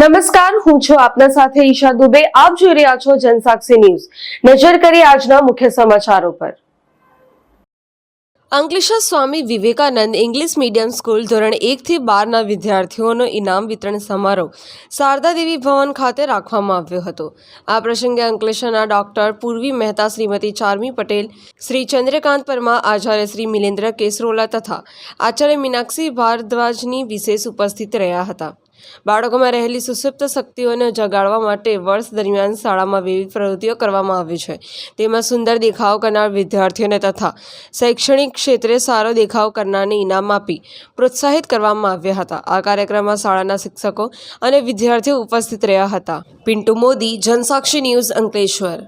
નમસ્કાર, હું છું આપના સાથે ઈશા દુબે. આપ જોઈ રહ્યા છો જનસાક્ષી ન્યૂઝ. નજર કરી આજના મુખ્ય સમાચારો પર. Ankleshwar Swami Vivekananda English medium school ધોરણ એકથી બારના વિદ્યાર્થીઓનો ઇનામ વિતરણ સમારોહ શારદા દેવી ભવન ખાતે રાખવામાં આવ્યો હતો. આ પ્રસંગે અંકલેશ્વરના ડોક્ટર પૂર્વી મહેતા શ્રીમતી ચારમી પટેલ, શ્રી ચંદ્રકાંત પરમા આચાર્ય શ્રી મિલેન્દ્ર કેસરોલા તથા આચાર્ય મીનાક્ષી ભારદ્વાજની વિશેષ ઉપસ્થિત રહ્યા હતા. બાળકોમાં રહેલી સુસુપ્ત શક્તિઓને જગાડવા માટે વર્ષ દરમિયાન શાળામાં વિવિધ પ્રવૃત્તિઓ કરવામાં આવી છે. તેમાં સુંદર દેખાવ કરનાર વિદ્યાર્થીઓને તથા શૈક્ષણિક ક્ષેત્રે સારો દેખાવ કરનારને ઇનામ આપી પ્રોત્સાહિત કરવામાં આવ્યા હતા. આ કાર્યક્રમમાં શાળાના શિક્ષકો અને વિદ્યાર્થીઓ ઉપસ્થિત રહ્યા હતા. પિન્ટુ મોદી, જનસાક્ષી ન્યૂઝ અંકલેશ્વર.